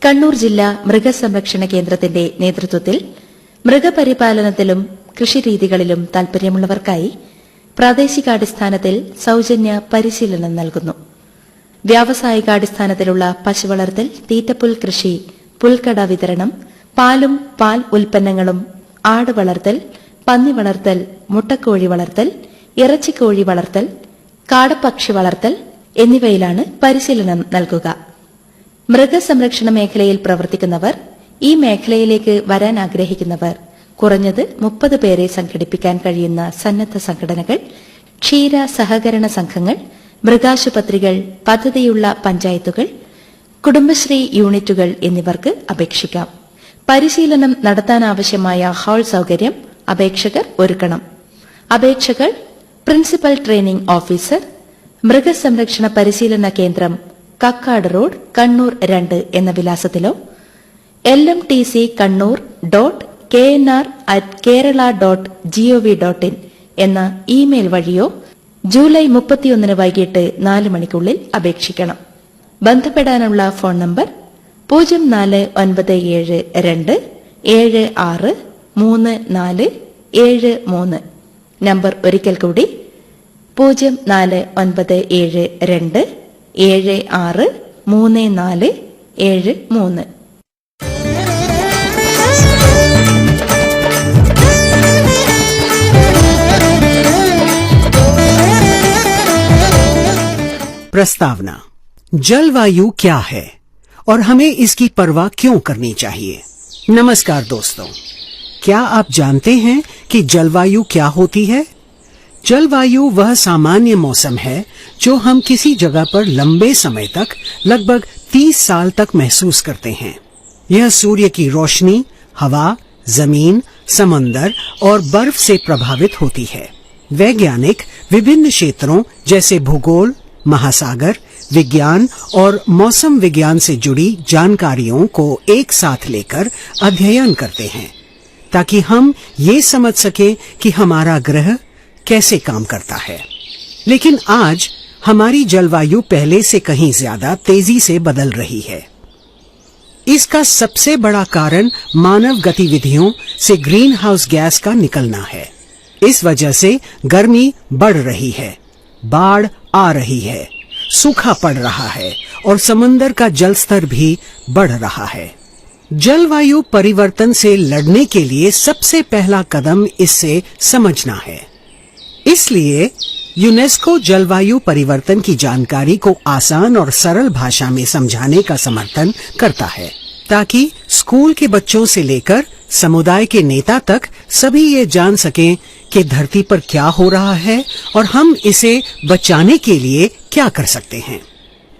കണ്ണൂർ ജില്ലാ മൃഗസംരക്ഷണ കേന്ദ്രത്തിന്റെ നേതൃത്വത്തിൽ മൃഗപരിപാലനത്തിലും കൃഷിരീതികളിലും താൽപര്യമുള്ളവർക്കായി പ്രാദേശികാടിസ്ഥാനത്തിൽ സൌജന്യ പരിശീലനം നൽകുന്നു. വ്യാവസായികാടിസ്ഥാനത്തിലുള്ള പശുവളർത്തൽ തീറ്റപ്പുൽ കൃഷി പുൽക്കട വിതരണം പാലും പാൽ ഉൽപ്പന്നങ്ങളും ആട് വളർത്തൽ പന്നി വളർത്തൽ മുട്ടക്കോഴി വളർത്തൽ ഇറച്ചിക്കോഴി വളർത്തൽ കാടപ്പക്ഷി വളർത്തൽ എന്നിവയിലാണ് പരിശീലനം നൽകുക. മൃഗസംരക്ഷണ മേഖലയിൽ പ്രവർത്തിക്കുന്നവർ ഈ മേഖലയിലേക്ക് വരാൻ ആഗ്രഹിക്കുന്നവർ കുറഞ്ഞത് മുപ്പത് പേരെ സംഘടിപ്പിക്കാൻ കഴിയുന്ന സന്നദ്ധ സംഘടനകൾ ക്ഷീര സഹകരണ സംഘങ്ങൾ മൃഗാശുപത്രികൾ പദ്ധതിയുള്ള പഞ്ചായത്തുകൾ കുടുംബശ്രീ യൂണിറ്റുകൾ എന്നിവർക്ക് അപേക്ഷിക്കാം. പരിശീലനം നടത്താനാവശ്യമായ ഹാൾ സൌകര്യം അപേക്ഷകർ ഒരുക്കണം. അപേക്ഷകൾ പ്രിൻസിപ്പൽ ട്രെയിനിംഗ് ഓഫീസർ മൃഗസംരക്ഷണ പരിശീലന കേന്ദ്രം കക്കാട് റോഡ് കണ്ണൂർ രണ്ട് എന്ന വിലാസത്തിലോ. L M T C Kannur dot K N R at Kerala dot G O V dot in എന്ന ഇമെയിൽ വഴിയോ ജൂലൈ മുപ്പത്തിയൊന്നിന് വൈകിട്ട് നാല് മണിക്കുള്ളിൽ അപേക്ഷിക്കണം. ബന്ധപ്പെടാനുള്ള ഫോൺ നമ്പർ പൂജ്യം നാല് ഒൻപത് ഏഴ് രണ്ട് ഏഴ് ആറ് മൂന്ന് നാല് ഏഴ് മൂന്ന്. നമ്പർ ഒരിക്കൽ കൂടി പൂജ്യം നാല് ഒൻപത് ഏഴ് രണ്ട് ഏഴ് ആറ് മൂന്ന് നാല് ഏഴ് മൂന്ന് प्रस्तावना जलवायु क्या है और हमें इसकी परवाह क्यों करनी चाहिए नमस्कार दोस्तों क्या आप जानते हैं कि जलवायु क्या होती है जलवायु वह सामान्य मौसम है जो हम किसी जगह पर लंबे समय तक, लगभग 30 साल तक महसूस करते हैं। यह सूर्य की रोशनी, हवा, ज़मीन, समंदर और बर्फ़ से प्रभावित होती है। वैज्ञानिक विभिन्न क्षेत्रों जैसे भूगोल, महासागर, विज्ञान और मौसम विज्ञान से जुड़ी जानकारियों को एक साथ लेकर अध्ययन करते हैं, ताकि हम ये समझ सकें कि हमारा ग्रह कैसे काम करता है। लेकिन आज हमारी जलवायु पहले से कहीं ज़्यादा तेज़ी से बदल रही है। इसका सबसे बड़ा कारण मानव गतिविधियों से ग्रीन हाउस गैस का निकलना है। इस वजह से गर्मी बढ़ रही है, बाढ़ आ रही है, सूखा पड़ रहा है और समंदर का जल स्तर भी बढ़ रहा है। जलवायु परिवर्तन से लड़ने के लिए सबसे पहला कदम इससे समझना है। इसलिए यूनेस्को जलवायु परिवर्तन की जानकारी को आसान और सरल भाषा में समझाने का समर्थन करता है, ताकि स्कूल के बच्चों से लेकर समुदाय के नेता तक सभी ये जान सकें कि धरती पर क्या हो रहा है और हम इसे बचाने के लिए क्या कर सकते हैं।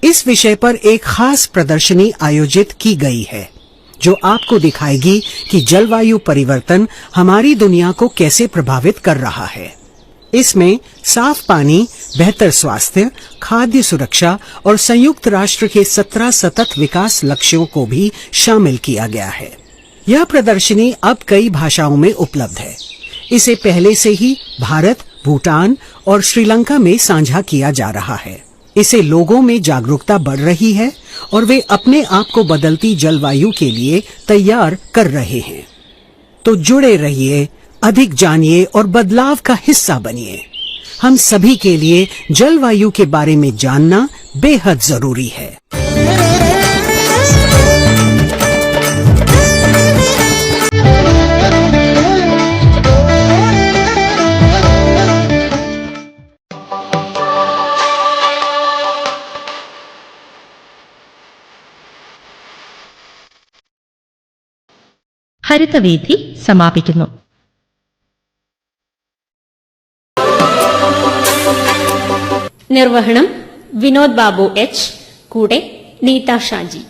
इस विषय पर एक खास प्रदर्शनी आयोजित की गई है, जो आपको दिखाएगी कि जलवायु परिवर्तन हमारी दुनिया को कैसे प्रभावित कर रहा है। इसमें साफ़ पानी, बेहतर स्वास्थ्य, खाद्य सुरक्षा और संयुक्त राष्ट्र के 17 सतत विकास लक्ष्यों को भी शामिल किया गया है। यह प्रदर्शनी अब कई भाषाओं में उपलब्ध है। इसे पहले से ही भारत, भूटान और श्रीलंका में साझा किया जा रहा है। इसे लोगों में जागरूकता बढ़ रही है और वे अपने आप को बदलती जलवायु के लिए तैयार कर रहे हैं। तो जुड़े रहिए अधिक जानिए और बदलाव का हिस्सा बनिए हम सभी के लिए जलवायु के बारे में जानना बेहद जरूरी है ഹരിതവീഥി സമാപിക്കുന്നു നിർവഹണം വിനോദ് ബാബു എച്ച് കൂടെ നീത ഷാജി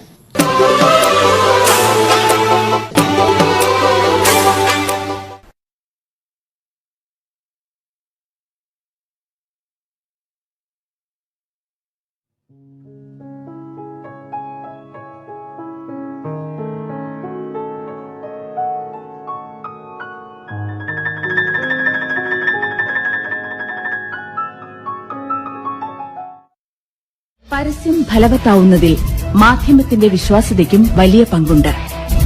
പരസ്യം ഫലവത്താവുന്നതിൽ മാധ്യമത്തിന്റെ വിശ്വാസ്യതയ്ക്കും വലിയ പങ്കുണ്ട്.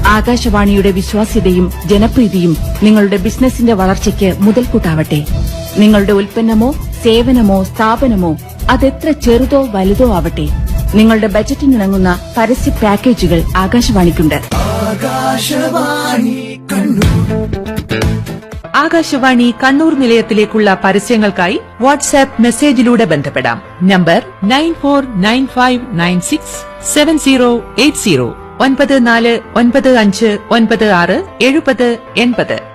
ആകാശവാണിയുടെ വിശ്വാസ്യതയും ജനപ്രീതിയും നിങ്ങളുടെ ബിസിനസിന്റെ വളർച്ചയ്ക്ക് മുതൽക്കൂട്ടാവട്ടെ. നിങ്ങളുടെ ഉൽപ്പന്നമോ സേവനമോ സ്ഥാപനമോ അതെത്ര ചെറുതോ വലുതോ ആവട്ടെ. നിങ്ങളുടെ ബജറ്റിനിണങ്ങുന്ന പരസ്യ പാക്കേജുകൾ ആകാശവാണിക്കുണ്ട്. ആകാശവാണി കണ്ണൂർ. നിലയത്തിലേക്കുള്ള പരസ്യങ്ങൾക്കായി വാട്സ്ആപ്പ് മെസ്സേജിലൂടെ ബന്ധപ്പെടാം. Number nine four nine five nine six seven zero eight zero ഒൻപത് നാല് ഒൻപത് അഞ്ച് ഒൻപത് ആറ് എഴുപത് എൺപത്.